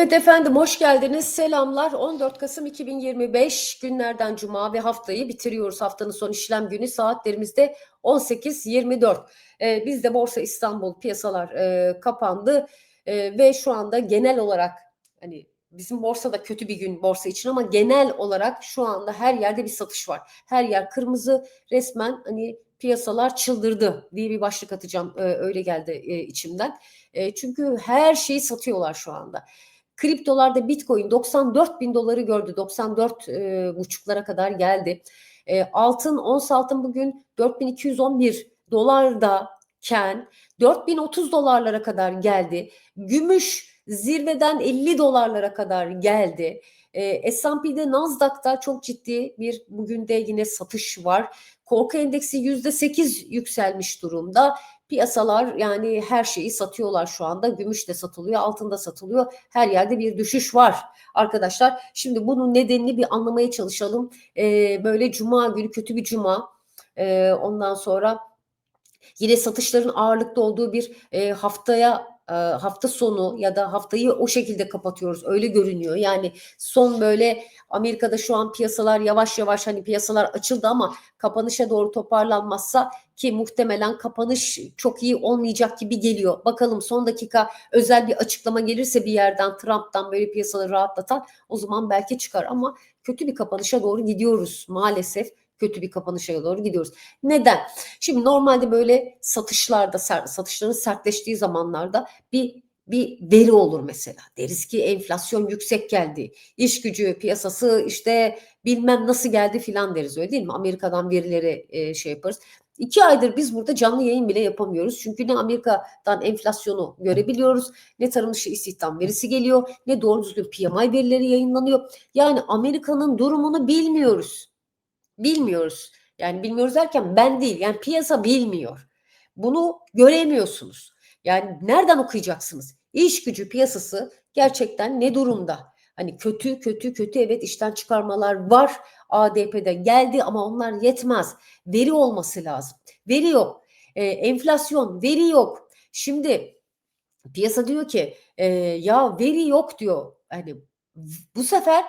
Evet efendim hoş geldiniz. Selamlar. 14 Kasım 2025 günlerden cuma ve haftayı bitiriyoruz. Haftanın son işlem günü saatlerimizde 18.24. Ee, bizde Borsa İstanbul piyasalar e, kapandı E, ve şu anda genel olarak hani bizim borsada kötü bir gün borsa için ama genel olarak şu anda her yerde bir satış var. Her yer kırmızı resmen hani piyasalar çıldırdı diye bir başlık atacağım. Ee, öyle geldi e, içimden. E, çünkü her şeyi satıyorlar şu anda. Kriptolarda Bitcoin 94 bin doları gördü. 94 e, buçuklara kadar geldi. E, altın, ons altın bugün 4211 dolardayken 4030 dolarlara kadar geldi. Gümüş zirveden 50 dolarlara kadar geldi. E, S&P'de Nasdaq'ta çok ciddi bir bugün de yine satış var. Korku endeksi %8 yükselmiş durumda. Piyasalar yani her şeyi satıyorlar şu anda. Gümüş de satılıyor, altın da satılıyor. Her yerde bir düşüş var arkadaşlar. Şimdi bunun nedenini bir anlamaya çalışalım. Ee, böyle cuma günü kötü bir cuma. Ee, ondan sonra yine satışların ağırlıkta olduğu bir e, haftaya hafta sonu ya da haftayı o şekilde kapatıyoruz. Öyle görünüyor. Yani son böyle Amerika'da şu an piyasalar yavaş yavaş hani piyasalar açıldı ama kapanışa doğru toparlanmazsa ki muhtemelen kapanış çok iyi olmayacak gibi geliyor. Bakalım son dakika özel bir açıklama gelirse bir yerden Trump'tan böyle piyasaları rahatlatan o zaman belki çıkar ama kötü bir kapanışa doğru gidiyoruz maalesef kötü bir kapanışa doğru gidiyoruz. Neden? Şimdi normalde böyle satışlarda satışların sertleştiği zamanlarda bir bir veri olur mesela. Deriz ki enflasyon yüksek geldi. İş gücü piyasası işte bilmem nasıl geldi filan deriz öyle değil mi? Amerika'dan verileri e, şey yaparız. İki aydır biz burada canlı yayın bile yapamıyoruz. Çünkü ne Amerika'dan enflasyonu görebiliyoruz, ne tarım dışı istihdam verisi geliyor, ne doğru düzgün PMI verileri yayınlanıyor. Yani Amerika'nın durumunu bilmiyoruz. Bilmiyoruz. Yani bilmiyoruz derken ben değil. Yani piyasa bilmiyor. Bunu göremiyorsunuz. Yani nereden okuyacaksınız? İş gücü piyasası gerçekten ne durumda? Hani kötü kötü kötü evet işten çıkarmalar var. ADP'de geldi ama onlar yetmez. Veri olması lazım. Veri yok. Ee, enflasyon veri yok. Şimdi piyasa diyor ki e, ya veri yok diyor. Hani bu sefer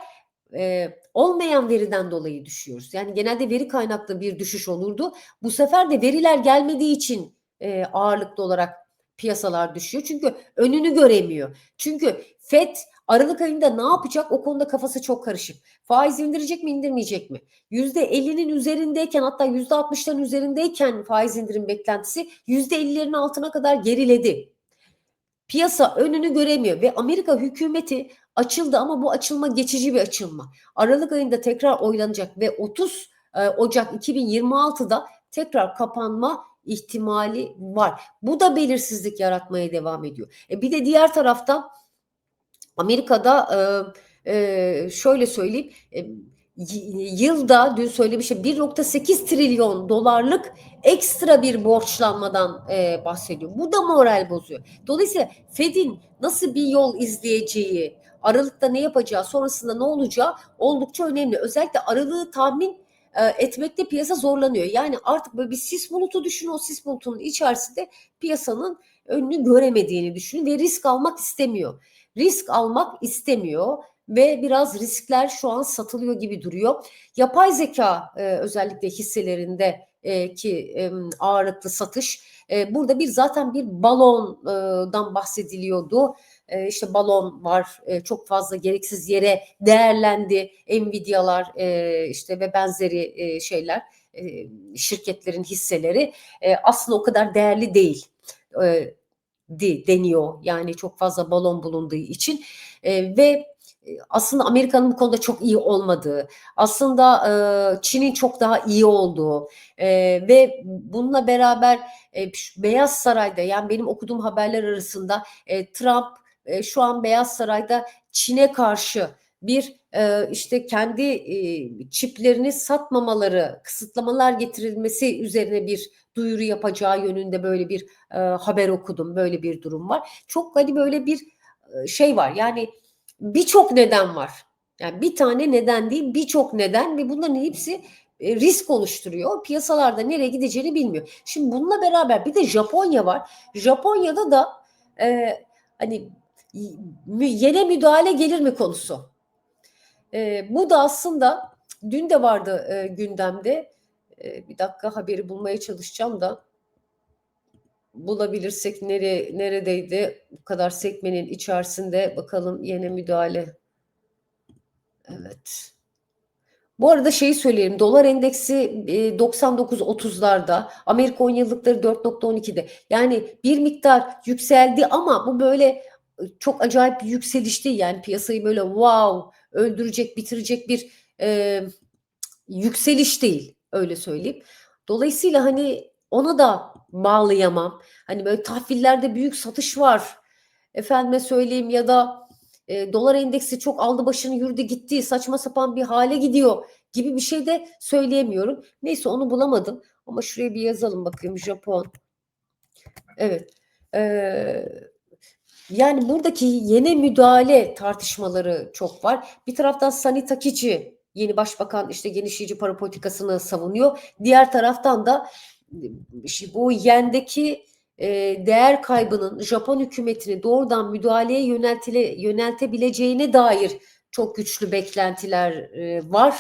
e, olmayan veriden dolayı düşüyoruz. Yani genelde veri kaynaklı bir düşüş olurdu. Bu sefer de veriler gelmediği için e, ağırlıklı olarak piyasalar düşüyor. Çünkü önünü göremiyor. Çünkü FED Aralık ayında ne yapacak o konuda kafası çok karışık. Faiz indirecek mi indirmeyecek mi? %50'nin üzerindeyken hatta %60'ların üzerindeyken faiz indirim beklentisi %50'lerin altına kadar geriledi. Piyasa önünü göremiyor ve Amerika hükümeti açıldı ama bu açılma geçici bir açılma. Aralık ayında tekrar oylanacak ve 30 e, Ocak 2026'da tekrar kapanma ihtimali var. Bu da belirsizlik yaratmaya devam ediyor. E bir de diğer taraftan Amerika'da e, e, şöyle söyleyeyim e, yılda dün söylemişim 1.8 trilyon dolarlık ekstra bir borçlanmadan e, bahsediyor. Bu da moral bozuyor. Dolayısıyla Fed'in nasıl bir yol izleyeceği, Aralıkta ne yapacağı, sonrasında ne olacağı oldukça önemli. Özellikle aralığı tahmin e, etmekte piyasa zorlanıyor. Yani artık böyle bir sis bulutu düşün o sis bulutunun içerisinde piyasanın önünü göremediğini düşünün ve risk almak istemiyor. Risk almak istemiyor ve biraz riskler şu an satılıyor gibi duruyor. Yapay zeka e, özellikle hisselerinde e, ki e, ağırlıklı satış. E, burada bir zaten bir balondan bahsediliyordu. E, işte balon var e, çok fazla gereksiz yere değerlendi. Nvidia'lar e, işte ve benzeri e, şeyler şirketlerin hisseleri aslında o kadar değerli değil. E, deniyor. Yani çok fazla balon bulunduğu için ve aslında Amerika'nın bu konuda çok iyi olmadığı, aslında Çin'in çok daha iyi olduğu ve bununla beraber Beyaz Saray'da yani benim okuduğum haberler arasında Trump e, şu an Beyaz Saray'da Çin'e karşı bir e, işte kendi e, çiplerini satmamaları, kısıtlamalar getirilmesi üzerine bir duyuru yapacağı yönünde böyle bir e, haber okudum. Böyle bir durum var. Çok hani böyle bir e, şey var. Yani birçok neden var. Yani bir tane neden değil birçok neden ve bunların hepsi e, risk oluşturuyor. Piyasalarda nereye gideceğini bilmiyor. Şimdi bununla beraber bir de Japonya var. Japonya'da da e, hani yene müdahale gelir mi konusu. E, bu da aslında dün de vardı e, gündemde. E, bir dakika haberi bulmaya çalışacağım da bulabilirsek nere neredeydi bu kadar sekmenin içerisinde bakalım yine müdahale. Evet. Bu arada şeyi söyleyeyim. Dolar endeksi e, 99.30'larda. Amerika 10 yıllıkları 4.12'de. Yani bir miktar yükseldi ama bu böyle e, çok acayip bir yükseliş değil. Yani piyasayı böyle wow öldürecek, bitirecek bir e, yükseliş değil. Öyle söyleyeyim. Dolayısıyla hani ona da bağlayamam. Hani böyle tahvillerde büyük satış var. Efendime söyleyeyim ya da e, dolar endeksi çok aldı başını yürüdü gitti saçma sapan bir hale gidiyor gibi bir şey de söyleyemiyorum. Neyse onu bulamadım ama şuraya bir yazalım bakayım Japon. Evet. Ee, yani buradaki yeni müdahale tartışmaları çok var. Bir taraftan Sani Takici yeni başbakan işte genişleyici para politikasını savunuyor. Diğer taraftan da bu yendeki e, değer kaybının Japon hükümetini doğrudan müdahaleye yöneltile, yöneltebileceğine dair çok güçlü beklentiler e, var.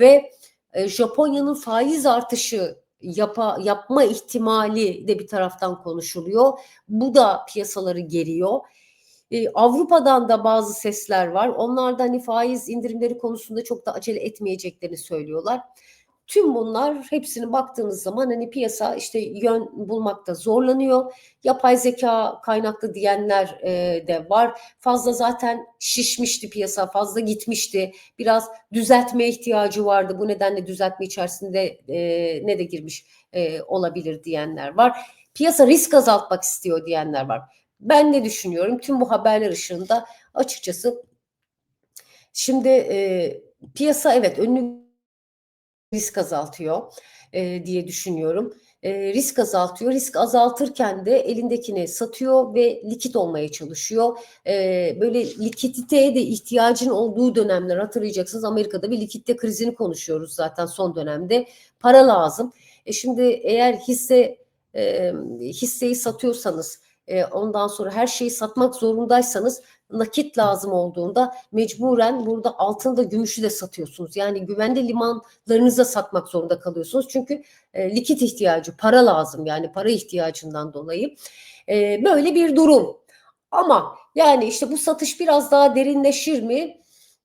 Ve e, Japonya'nın faiz artışı yapa, yapma ihtimali de bir taraftan konuşuluyor. Bu da piyasaları geriyor. Ee, Avrupa'dan da bazı sesler var. Onlar da hani faiz indirimleri konusunda çok da acele etmeyeceklerini söylüyorlar. Tüm bunlar hepsini baktığınız zaman hani piyasa işte yön bulmakta zorlanıyor. Yapay zeka kaynaklı diyenler e, de var. Fazla zaten şişmişti piyasa, fazla gitmişti. Biraz düzeltme ihtiyacı vardı. Bu nedenle düzeltme içerisinde e, ne de girmiş e, olabilir diyenler var. Piyasa risk azaltmak istiyor diyenler var. Ben ne düşünüyorum? Tüm bu haberler ışığında açıkçası şimdi e, piyasa evet önünü risk azaltıyor e, diye düşünüyorum. E, risk azaltıyor. Risk azaltırken de elindekini satıyor ve likit olmaya çalışıyor. E, böyle likiditeye de ihtiyacın olduğu dönemler hatırlayacaksınız. Amerika'da bir likitte krizini konuşuyoruz zaten son dönemde. Para lazım. E şimdi eğer hisse e, hisseyi satıyorsanız e, ondan sonra her şeyi satmak zorundaysanız nakit lazım olduğunda mecburen burada altını da gümüşü de satıyorsunuz. Yani güvenli limanlarınıza satmak zorunda kalıyorsunuz. Çünkü e, likit ihtiyacı, para lazım yani para ihtiyacından dolayı. E, böyle bir durum. Ama yani işte bu satış biraz daha derinleşir mi?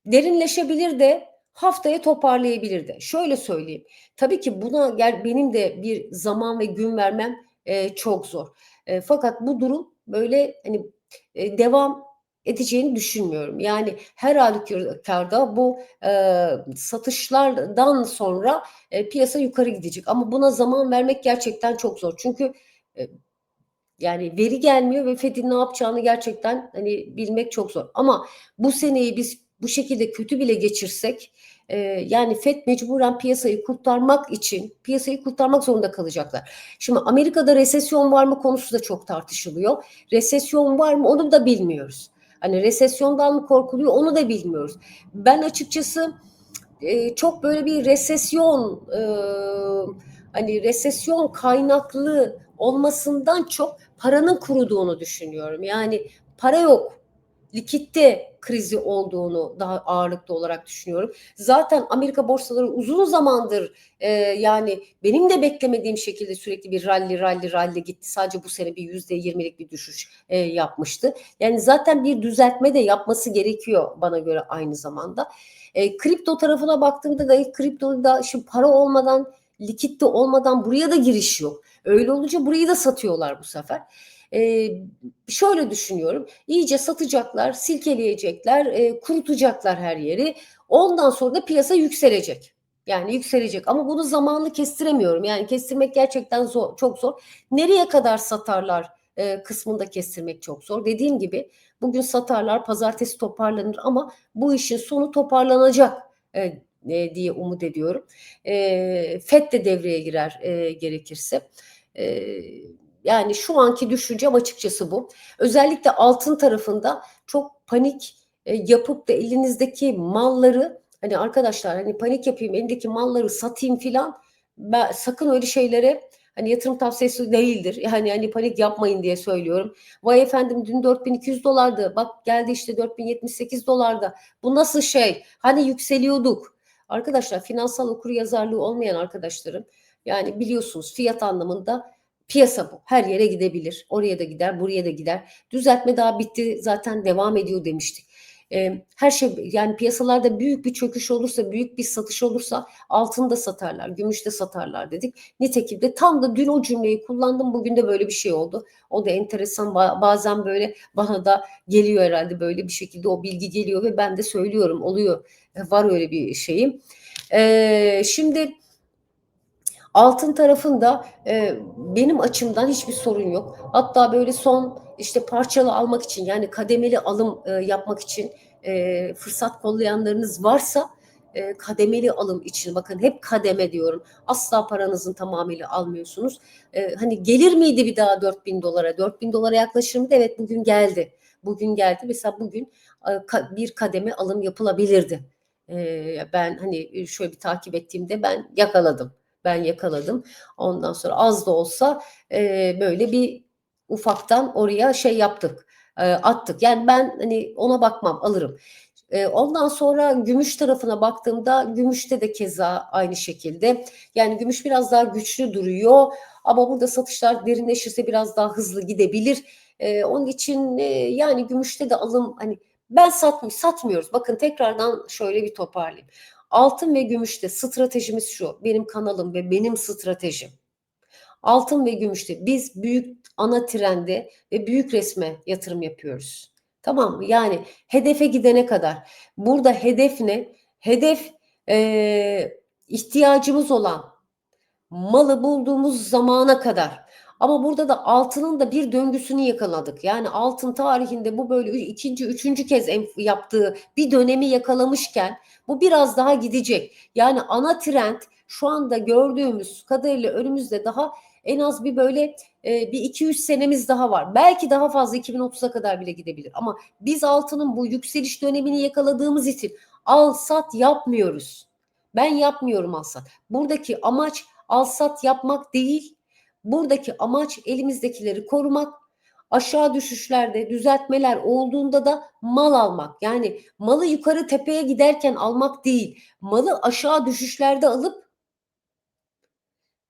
Derinleşebilir de haftaya toparlayabilir de. Şöyle söyleyeyim. Tabii ki buna yani benim de bir zaman ve gün vermem e, çok zor. E, fakat bu durum böyle hani e, devam edeceğini düşünmüyorum. Yani her halükarda bu e, satışlardan sonra e, piyasa yukarı gidecek. Ama buna zaman vermek gerçekten çok zor. Çünkü e, yani veri gelmiyor ve Fed'in ne yapacağını gerçekten hani bilmek çok zor. Ama bu seneyi biz bu şekilde kötü bile geçirsek e, yani FED mecburen piyasayı kurtarmak için piyasayı kurtarmak zorunda kalacaklar. Şimdi Amerika'da resesyon var mı konusu da çok tartışılıyor. Resesyon var mı onu da bilmiyoruz. Hani resesyondan mı korkuluyor onu da bilmiyoruz. Ben açıkçası e, çok böyle bir resesyon e, hani resesyon kaynaklı olmasından çok paranın kuruduğunu düşünüyorum. Yani para yok likitte krizi olduğunu daha ağırlıklı olarak düşünüyorum. Zaten Amerika borsaları uzun zamandır e, yani benim de beklemediğim şekilde sürekli bir rally rally rally gitti. Sadece bu sene bir yüzde yirmilik bir düşüş e, yapmıştı. Yani zaten bir düzeltme de yapması gerekiyor bana göre aynı zamanda. E, kripto tarafına baktığımda da kriptoda şimdi para olmadan likitte olmadan buraya da giriş yok. Öyle olunca burayı da satıyorlar bu sefer. E, şöyle düşünüyorum. İyice satacaklar, silkeleyecekler, e, kurutacaklar her yeri. Ondan sonra da piyasa yükselecek. Yani yükselecek ama bunu zamanlı kestiremiyorum. Yani kestirmek gerçekten zor, çok zor. Nereye kadar satarlar e, kısmında kestirmek çok zor. Dediğim gibi bugün satarlar, pazartesi toparlanır ama bu işin sonu toparlanacak e, e, diye umut ediyorum. E, FED de devreye girer e, gerekirse. E, yani şu anki düşüncem açıkçası bu. Özellikle altın tarafında çok panik e, yapıp da elinizdeki malları hani arkadaşlar hani panik yapayım elindeki malları satayım filan ben sakın öyle şeylere Hani yatırım tavsiyesi değildir. Yani hani panik yapmayın diye söylüyorum. Vay efendim dün 4200 dolardı. Bak geldi işte 4078 dolarda. Bu nasıl şey? Hani yükseliyorduk. Arkadaşlar finansal okur yazarlığı olmayan arkadaşlarım yani biliyorsunuz fiyat anlamında piyasa bu. Her yere gidebilir. Oraya da gider, buraya da gider. Düzeltme daha bitti. Zaten devam ediyor demiştik. Ee, her şey yani piyasalarda büyük bir çöküş olursa, büyük bir satış olursa altını da satarlar, gümüş de satarlar dedik. Nitekim de tam da dün o cümleyi kullandım. Bugün de böyle bir şey oldu. O da enteresan. Bazen böyle bana da geliyor herhalde böyle bir şekilde o bilgi geliyor ve ben de söylüyorum. Oluyor. Var öyle bir şeyim. Ee, şimdi Altın tarafında e, benim açımdan hiçbir sorun yok. Hatta böyle son işte parçalı almak için yani kademeli alım e, yapmak için e, fırsat kollayanlarınız varsa e, kademeli alım için bakın hep kademe diyorum. Asla paranızın tamamıyla almıyorsunuz. E, hani gelir miydi bir daha 4000 dolara? 4000 dolara yaklaşır mıydı? Evet bugün geldi. Bugün geldi. Mesela bugün e, bir kademe alım yapılabilirdi. E, ben hani şöyle bir takip ettiğimde ben yakaladım ben yakaladım. Ondan sonra az da olsa e, böyle bir ufaktan oraya şey yaptık. E, attık. Yani ben hani ona bakmam alırım. E, ondan sonra gümüş tarafına baktığımda gümüşte de keza aynı şekilde. Yani gümüş biraz daha güçlü duruyor ama burada satışlar derinleşirse biraz daha hızlı gidebilir. E, onun için e, yani gümüşte de alım hani ben satmıyor, satmıyoruz. Bakın tekrardan şöyle bir toparlayayım. Altın ve gümüşte stratejimiz şu. Benim kanalım ve benim stratejim. Altın ve gümüşte biz büyük ana trende ve büyük resme yatırım yapıyoruz. Tamam mı? Yani hedefe gidene kadar. Burada hedef ne? Hedef e, ihtiyacımız olan malı bulduğumuz zamana kadar. Ama burada da altının da bir döngüsünü yakaladık. Yani altın tarihinde bu böyle ikinci, üçüncü kez yaptığı bir dönemi yakalamışken bu biraz daha gidecek. Yani ana trend şu anda gördüğümüz kadarıyla önümüzde daha en az bir böyle e, bir 2-3 senemiz daha var. Belki daha fazla 2030'a kadar bile gidebilir. Ama biz altının bu yükseliş dönemini yakaladığımız için al sat yapmıyoruz. Ben yapmıyorum al sat. Buradaki amaç al sat yapmak değil Buradaki amaç elimizdekileri korumak, aşağı düşüşlerde düzeltmeler olduğunda da mal almak. Yani malı yukarı tepeye giderken almak değil, malı aşağı düşüşlerde alıp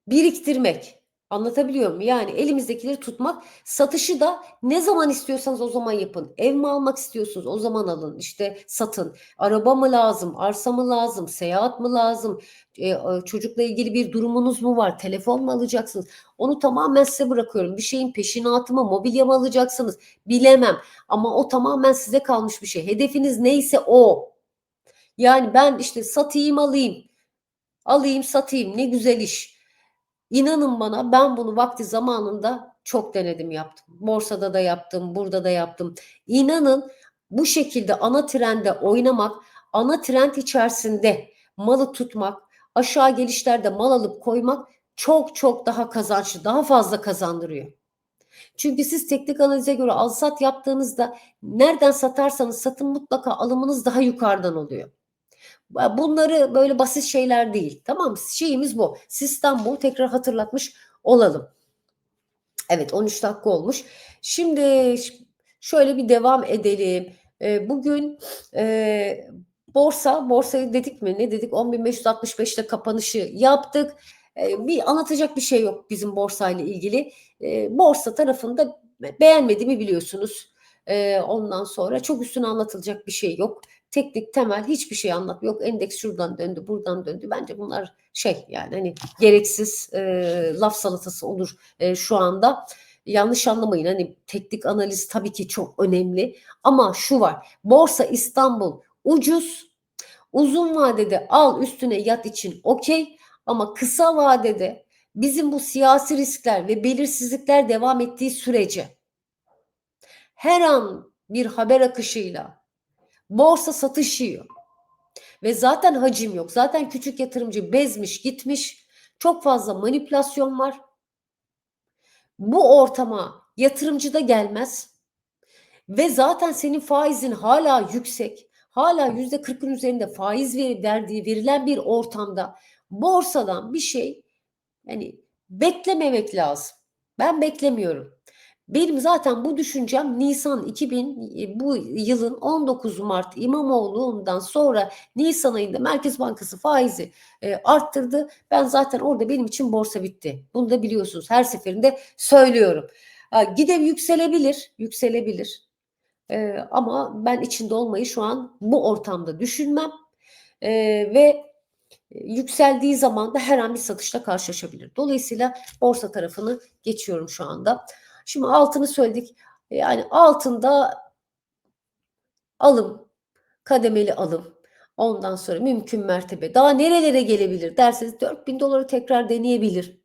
biriktirmek. Anlatabiliyor muyum? Yani elimizdekileri tutmak, satışı da ne zaman istiyorsanız o zaman yapın. Ev mi almak istiyorsunuz? O zaman alın. İşte satın. Araba mı lazım? Arsa mı lazım? Seyahat mı lazım? Ee, çocukla ilgili bir durumunuz mu var? Telefon mu alacaksınız? Onu tamamen size bırakıyorum. Bir şeyin peşinatı mı, mobilya mı alacaksınız? Bilemem. Ama o tamamen size kalmış bir şey. Hedefiniz neyse o. Yani ben işte satayım alayım. Alayım satayım. Ne güzel iş. İnanın bana ben bunu vakti zamanında çok denedim yaptım. Borsada da yaptım, burada da yaptım. İnanın bu şekilde ana trende oynamak, ana trend içerisinde malı tutmak, aşağı gelişlerde mal alıp koymak çok çok daha kazançlı, daha fazla kazandırıyor. Çünkü siz teknik analize göre al sat yaptığınızda nereden satarsanız satın mutlaka alımınız daha yukarıdan oluyor. Bunları böyle basit şeyler değil. Tamam? Şeyimiz bu. Sistem bu. Tekrar hatırlatmış olalım. Evet 13 dakika olmuş. Şimdi şöyle bir devam edelim. Bugün e, borsa, borsayı dedik mi? Ne dedik? 10.565'te kapanışı yaptık. E, bir anlatacak bir şey yok bizim borsayla ilgili. E, borsa tarafında beğenmediğimi biliyorsunuz. E, ondan sonra çok üstüne anlatılacak bir şey yok teknik temel hiçbir şey anlatmıyor. Yok endeks şuradan döndü, buradan döndü. Bence bunlar şey yani hani gereksiz e, laf salatası olur e, şu anda. Yanlış anlamayın hani teknik analiz tabii ki çok önemli ama şu var. Borsa İstanbul ucuz. Uzun vadede al üstüne yat için okey ama kısa vadede bizim bu siyasi riskler ve belirsizlikler devam ettiği sürece her an bir haber akışıyla Borsa satış yiyor. Ve zaten hacim yok. Zaten küçük yatırımcı bezmiş gitmiş. Çok fazla manipülasyon var. Bu ortama yatırımcı da gelmez. Ve zaten senin faizin hala yüksek. Hala yüzde kırkın üzerinde faiz verdiği verilen bir ortamda borsadan bir şey yani beklememek lazım. Ben beklemiyorum. Benim zaten bu düşüncem Nisan 2000 bu yılın 19 Mart İmamoğlu'ndan sonra Nisan ayında Merkez Bankası faizi e, arttırdı. Ben zaten orada benim için borsa bitti. Bunu da biliyorsunuz. Her seferinde söylüyorum. Ha, Gidem yükselebilir, yükselebilir. E, ama ben içinde olmayı şu an bu ortamda düşünmem. E, ve yükseldiği zaman da her an bir satışla karşılaşabilir. Dolayısıyla borsa tarafını geçiyorum şu anda. Şimdi altını söyledik. Yani altında alım, kademeli alım. Ondan sonra mümkün mertebe daha nerelere gelebilir derseniz 4000 doları tekrar deneyebilir.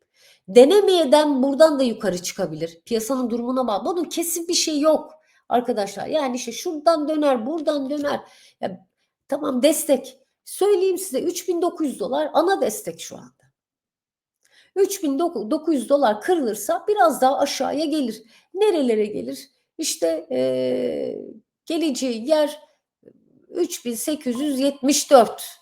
Denemeyeden buradan da yukarı çıkabilir. Piyasanın durumuna bağlı. Bunun kesin bir şey yok arkadaşlar. Yani işte şuradan döner, buradan döner. Ya, tamam destek. Söyleyeyim size 3900 dolar ana destek şu anda. 3900 dolar kırılırsa biraz daha aşağıya gelir. Nerelere gelir? İşte e, geleceği yer 3874.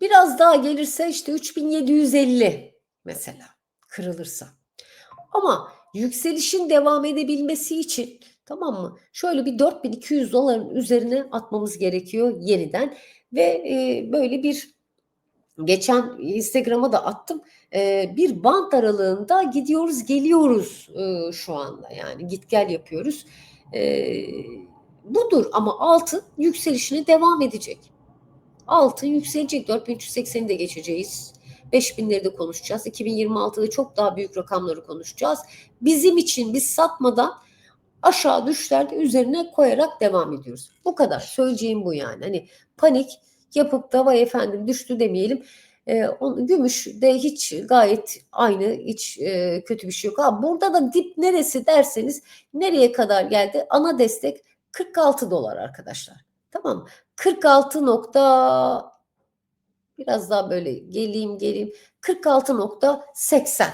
Biraz daha gelirse işte 3750 mesela kırılırsa. Ama yükselişin devam edebilmesi için tamam mı? Şöyle bir 4200 doların üzerine atmamız gerekiyor yeniden ve e, böyle bir geçen Instagram'a da attım. E, bir bant aralığında gidiyoruz geliyoruz e, şu anda yani git gel yapıyoruz. E, budur ama altın yükselişine devam edecek. Altın yükselecek 4380'i de geçeceğiz. 5000'leri de konuşacağız. 2026'da çok daha büyük rakamları konuşacağız. Bizim için biz satmadan aşağı düşlerde üzerine koyarak devam ediyoruz. Bu kadar. Söyleyeceğim bu yani. Hani panik yapıp da vay efendim düştü demeyelim. E, gümüş de hiç gayet aynı hiç e, kötü bir şey yok. Ha, burada da dip neresi derseniz nereye kadar geldi? Ana destek 46 dolar arkadaşlar. Tamam 46 nokta biraz daha böyle geleyim geleyim 46.80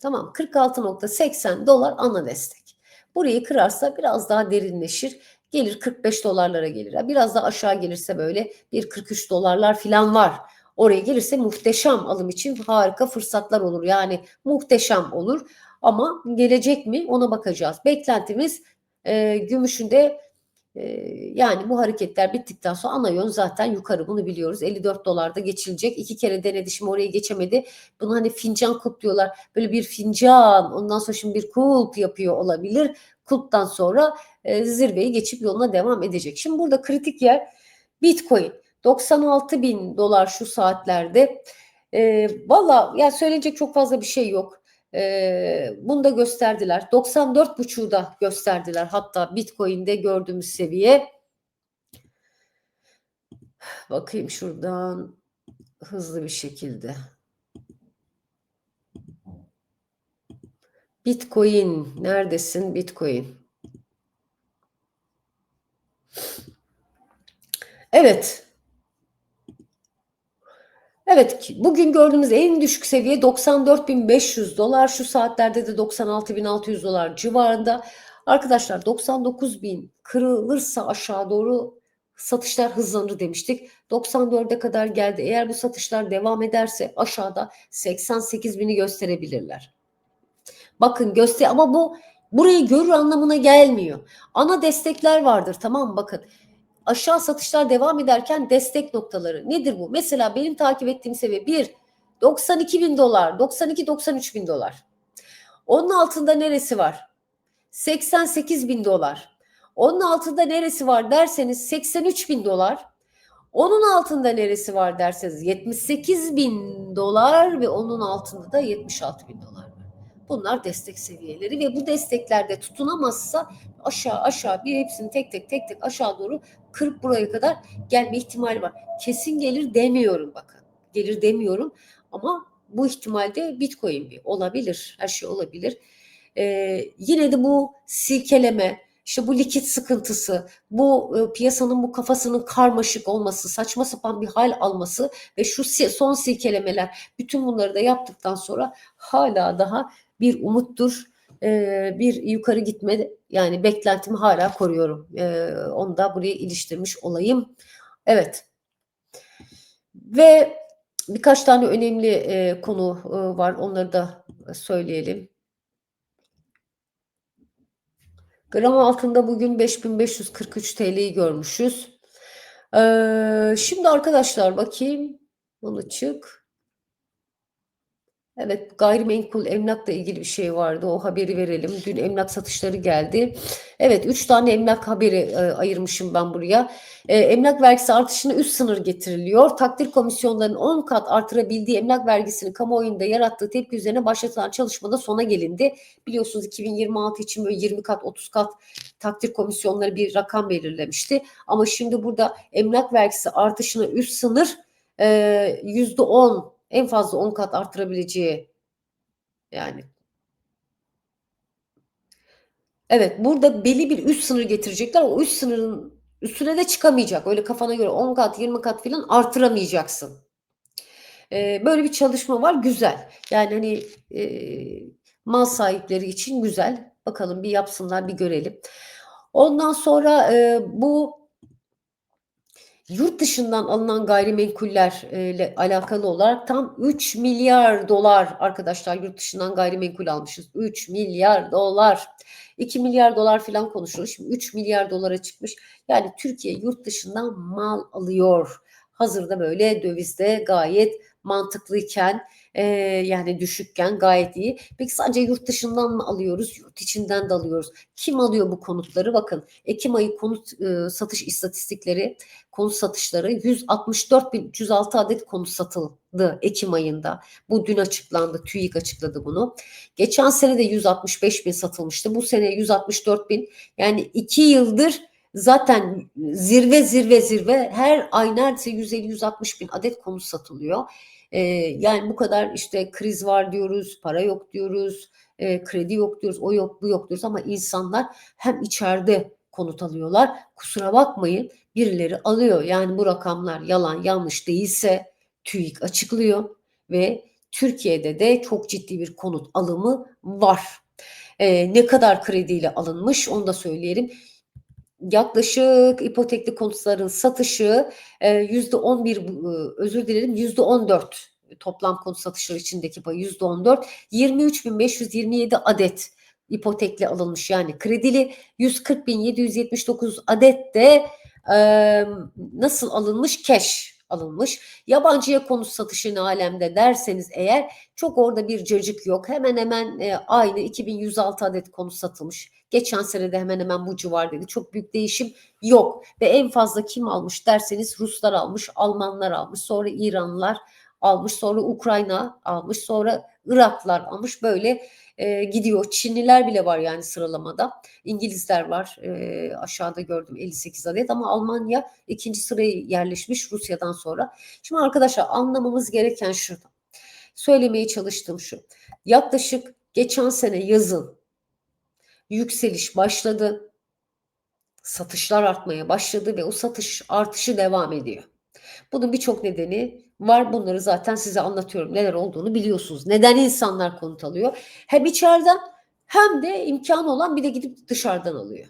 tamam 46.80 dolar ana destek. Burayı kırarsa biraz daha derinleşir. Gelir 45 dolarlara gelir. Biraz daha aşağı gelirse böyle bir 43 dolarlar falan var. Oraya gelirse muhteşem alım için harika fırsatlar olur. Yani muhteşem olur. Ama gelecek mi ona bakacağız. Beklentimiz e, gümüşün de e, yani bu hareketler bittikten sonra ana yön zaten yukarı bunu biliyoruz. 54 dolarda geçilecek. İki kere denedi şimdi oraya geçemedi. Bunu hani fincan kulp. Böyle bir fincan ondan sonra şimdi bir kulp yapıyor olabilir. Kulptan sonra e, zirveyi geçip yoluna devam edecek. Şimdi burada kritik yer Bitcoin. 96 bin dolar şu saatlerde. E, Valla yani söyleyecek çok fazla bir şey yok. E, bunu da gösterdiler. 94.5'u da gösterdiler. Hatta Bitcoin'de gördüğümüz seviye. Bakayım şuradan hızlı bir şekilde. Bitcoin neredesin Bitcoin? Evet. Evet, bugün gördüğümüz en düşük seviye 94.500 dolar. Şu saatlerde de 96.600 dolar civarında. Arkadaşlar 99.000 kırılırsa aşağı doğru satışlar hızlanır demiştik. 94'e kadar geldi. Eğer bu satışlar devam ederse aşağıda 88.000'i gösterebilirler. Bakın göster ama bu burayı görür anlamına gelmiyor. Ana destekler vardır tamam mı? Bakın aşağı satışlar devam ederken destek noktaları nedir bu? Mesela benim takip ettiğim seviye 1 92 bin dolar 92-93 bin dolar. Onun altında neresi var? 88 bin dolar. Onun altında neresi var derseniz 83 bin dolar. Onun altında neresi var derseniz 78 bin dolar ve onun altında da 76 bin dolar. Bunlar destek seviyeleri ve bu desteklerde tutunamazsa aşağı aşağı bir hepsini tek tek tek tek aşağı doğru kırıp buraya kadar gelme ihtimali var. Kesin gelir demiyorum bakın. Gelir demiyorum ama bu ihtimalde Bitcoin bir olabilir. Her şey olabilir. Ee, yine de bu silkeleme, işte bu likit sıkıntısı, bu e, piyasanın bu kafasının karmaşık olması, saçma sapan bir hal alması ve şu son silkelemeler bütün bunları da yaptıktan sonra hala daha bir umuttur e, bir yukarı gitme yani beklentimi hala koruyorum. E, onu da buraya iliştirmiş olayım. Evet. Ve Birkaç tane önemli, eee, konu, ııı, var. Onları da söyleyelim. Gram altında bugün 5.543 TL'yi görmüşüz. Eee, şimdi arkadaşlar bakayım. Bunu çık. Evet, gayrimenkul emlakla ilgili bir şey vardı. O haberi verelim. Dün emlak satışları geldi. Evet, 3 tane emlak haberi e, ayırmışım ben buraya. E, emlak vergisi artışına üst sınır getiriliyor. Takdir komisyonlarının 10 kat artırabildiği emlak vergisini kamuoyunda yarattığı tepki üzerine başlatılan çalışmada sona gelindi. Biliyorsunuz 2026 için böyle 20 kat 30 kat takdir komisyonları bir rakam belirlemişti. Ama şimdi burada emlak vergisi artışına üst sınır e, %10 en fazla 10 kat artırabileceği yani. Evet, burada belli bir üst sınır getirecekler. O üst sınırın üstüne de çıkamayacak. Öyle kafana göre 10 kat, 20 kat filan artıramayacaksın. Ee, böyle bir çalışma var. Güzel. Yani hani e, mal sahipleri için güzel. Bakalım bir yapsınlar, bir görelim. Ondan sonra e, bu yurt dışından alınan gayrimenkullerle alakalı olarak tam 3 milyar dolar arkadaşlar yurt dışından gayrimenkul almışız. 3 milyar dolar. 2 milyar dolar falan konuşulur. Şimdi 3 milyar dolara çıkmış. Yani Türkiye yurt dışından mal alıyor. Hazırda böyle dövizde gayet mantıklıyken e, yani düşükken gayet iyi. Peki sadece yurt dışından mı alıyoruz? Yurt içinden de alıyoruz. Kim alıyor bu konutları? Bakın Ekim ayı konut e, satış istatistikleri konut satışları 164.306 adet konut satıldı Ekim ayında. Bu dün açıklandı. TÜİK açıkladı bunu. Geçen sene de 165 bin satılmıştı. Bu sene 164 bin. Yani iki yıldır zaten zirve zirve zirve her ay neredeyse 150-160 bin adet konut satılıyor. Ee, yani bu kadar işte kriz var diyoruz, para yok diyoruz, e, kredi yok diyoruz, o yok bu yok diyoruz ama insanlar hem içeride konut alıyorlar. Kusura bakmayın birileri alıyor. Yani bu rakamlar yalan yanlış değilse TÜİK açıklıyor ve Türkiye'de de çok ciddi bir konut alımı var. Ee, ne kadar krediyle alınmış onu da söyleyelim. Yaklaşık ipotekli konutların satışı yüzde on bir özür dilerim yüzde on dört toplam konut satışları içindeki pay yüzde on dört. 23.527 adet ipotekli alınmış. Yani kredili 140.779 adet de e, nasıl alınmış? Cash alınmış. Yabancıya konut satışı ne alemde derseniz eğer çok orada bir cacık yok. Hemen hemen e, aynı 2106 adet konut satılmış. Geçen sene de hemen hemen bu civardaydı. Çok büyük değişim yok. Ve en fazla kim almış derseniz Ruslar almış, Almanlar almış, sonra İranlılar almış, sonra Ukrayna almış, sonra Iraklar almış. Böyle e, gidiyor. Çinliler bile var yani sıralamada. İngilizler var. E, aşağıda gördüm 58 adet ama Almanya ikinci sıraya yerleşmiş Rusya'dan sonra. Şimdi arkadaşlar anlamamız gereken şu. Söylemeye çalıştığım şu. Yaklaşık geçen sene yazın yükseliş başladı. Satışlar artmaya başladı ve o satış artışı devam ediyor. Bunun birçok nedeni var. Bunları zaten size anlatıyorum. Neler olduğunu biliyorsunuz. Neden insanlar konut alıyor? Hem içeriden hem de imkan olan bir de gidip dışarıdan alıyor.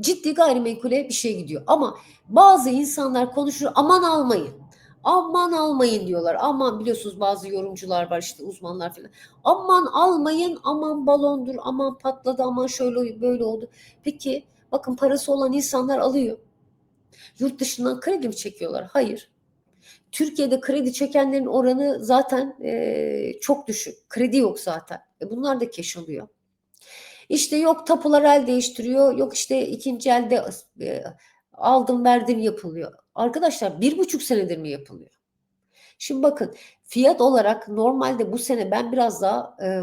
Ciddi gayrimenkule bir şey gidiyor. Ama bazı insanlar konuşur aman almayın. Aman almayın diyorlar. Aman biliyorsunuz bazı yorumcular var işte uzmanlar falan. Aman almayın, aman balondur, aman patladı, aman şöyle böyle oldu. Peki bakın parası olan insanlar alıyor. Yurt dışından kredi mi çekiyorlar? Hayır. Türkiye'de kredi çekenlerin oranı zaten e, çok düşük. Kredi yok zaten. E bunlar da keş alıyor. İşte yok tapular el değiştiriyor. Yok işte ikinci elde e, aldım verdim yapılıyor. Arkadaşlar bir buçuk senedir mi yapılıyor? Şimdi bakın fiyat olarak normalde bu sene ben biraz daha e,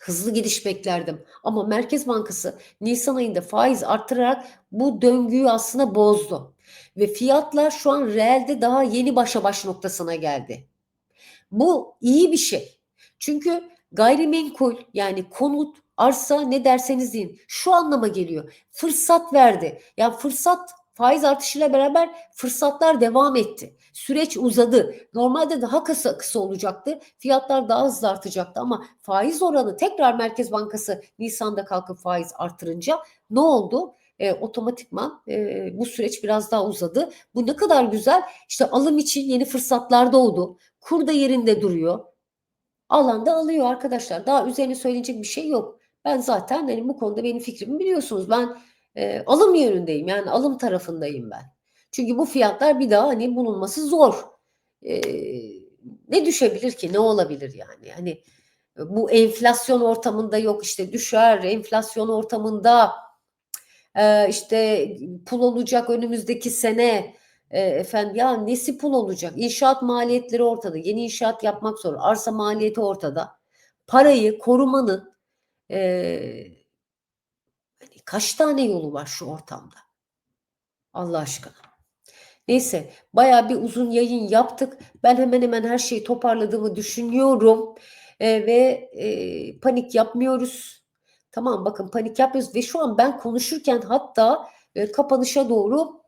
hızlı gidiş beklerdim. Ama Merkez Bankası Nisan ayında faiz arttırarak bu döngüyü aslında bozdu. Ve fiyatlar şu an reelde daha yeni başa baş noktasına geldi. Bu iyi bir şey. Çünkü gayrimenkul yani konut, arsa ne derseniz deyin şu anlama geliyor. Fırsat verdi. Yani fırsat Faiz artışıyla beraber fırsatlar devam etti. Süreç uzadı. Normalde daha kısa kısa olacaktı. Fiyatlar daha hızlı artacaktı ama faiz oranı tekrar Merkez Bankası Nisan'da kalkıp faiz artırınca ne oldu? E, otomatikman e, bu süreç biraz daha uzadı. Bu ne kadar güzel. İşte alım için yeni fırsatlar doğdu. Kur da yerinde duruyor. Alanda alıyor arkadaşlar. Daha üzerine söyleyecek bir şey yok. Ben zaten hani bu konuda benim fikrimi biliyorsunuz. Ben e, alım yönündeyim. Yani alım tarafındayım ben. Çünkü bu fiyatlar bir daha hani bulunması zor. E, ne düşebilir ki? Ne olabilir yani? Hani bu enflasyon ortamında yok işte düşer. Enflasyon ortamında e, işte pul olacak önümüzdeki sene. E, efendim ya nesi pul olacak? İnşaat maliyetleri ortada. Yeni inşaat yapmak zor. Arsa maliyeti ortada. Parayı korumanın e, hani kaç tane yolu var şu ortamda? Allah aşkına. Neyse baya bir uzun yayın yaptık. Ben hemen hemen her şeyi toparladığımı düşünüyorum. E, ve e, panik yapmıyoruz. Tamam bakın panik yapmıyoruz ve şu an ben konuşurken hatta e, kapanışa doğru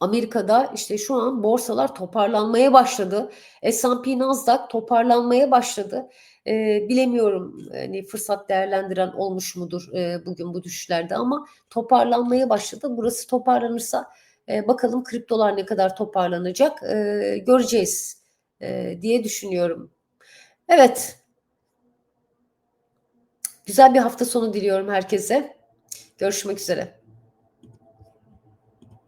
Amerika'da işte şu an borsalar toparlanmaya başladı. S&P Nasdaq toparlanmaya başladı. Ee, bilemiyorum hani fırsat değerlendiren olmuş mudur e, bugün bu düşüşlerde ama toparlanmaya başladı. Burası toparlanırsa e, bakalım kriptolar ne kadar toparlanacak e, göreceğiz e, diye düşünüyorum. Evet. Güzel bir hafta sonu diliyorum herkese. Görüşmek üzere.